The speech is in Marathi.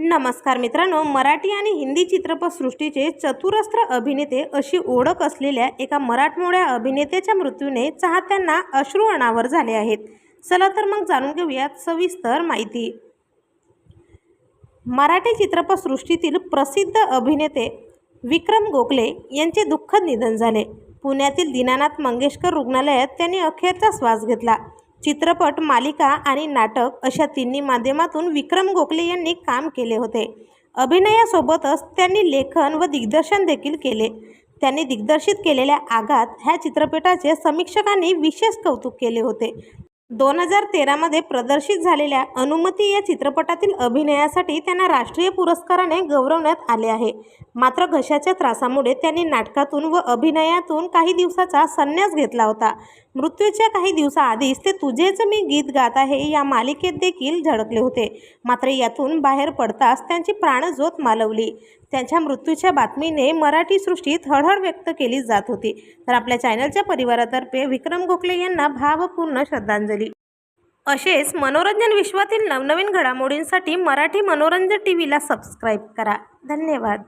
नमस्कार मित्रांनो मराठी आणि हिंदी चित्रपटसृष्टीचे चतुरस्त्र अभिनेते अशी ओळख असलेल्या एका मराठमोळ्या अभिनेत्याच्या मृत्यूने चाहत्यांना अश्रू अनावर झाले आहेत. चला तर मग जाणून घेऊयात सविस्तर माहिती. मराठी चित्रपटसृष्टीतील प्रसिद्ध अभिनेते विक्रम गोखले यांचे दुःखद निधन झाले. पुण्यातील दीनानाथ मंगेशकर रुग्णालयात त्यांनी अखेरचा श्वास घेतला. चित्रपट मालिका आणि नाटक अशा तिन्ही माध्यमातून विक्रम गोखले यांनी काम केले होते. अभिनयासोबतच त्यांनी लेखन व दिग्दर्शन देखील केले. त्यांनी दिग्दर्शित केलेल्या आघात ह्या चित्रपटाचे समीक्षकांनी विशेष कौतुक केले होते. दोन हजार तेरामध्ये प्रदर्शित झालेल्या अनुमती या चित्रपटातील अभिनयासाठी त्यांना राष्ट्रीय पुरस्काराने गौरवण्यात आले आहे. मात्र घशाच्या त्रासामुळे त्यांनी नाटकातून व अभिनयातून काही दिवसाचा संन्यास घेतला होता. मृत्यूच्या काही दिवसाआधीच ते तुझेच मी गीत गात आहे या मालिकेत देखील झळकले होते. मात्र यातून बाहेर पडताच त्यांची प्राणज्योत मालवली. त्यांच्या मृत्यूच्या बातमीने मराठी सृष्टीत हळहळ व्यक्त केली जात होती. तर आपल्या चॅनलच्या परिवारातर्फे विक्रम गोखले यांना भावपूर्ण श्रद्धांजली. असेच मनोरंजन विश्वातील नवनवीन घडामोडींसाठी मराठी मनोरंजन टी व्हीला सबस्क्राईब करा. धन्यवाद.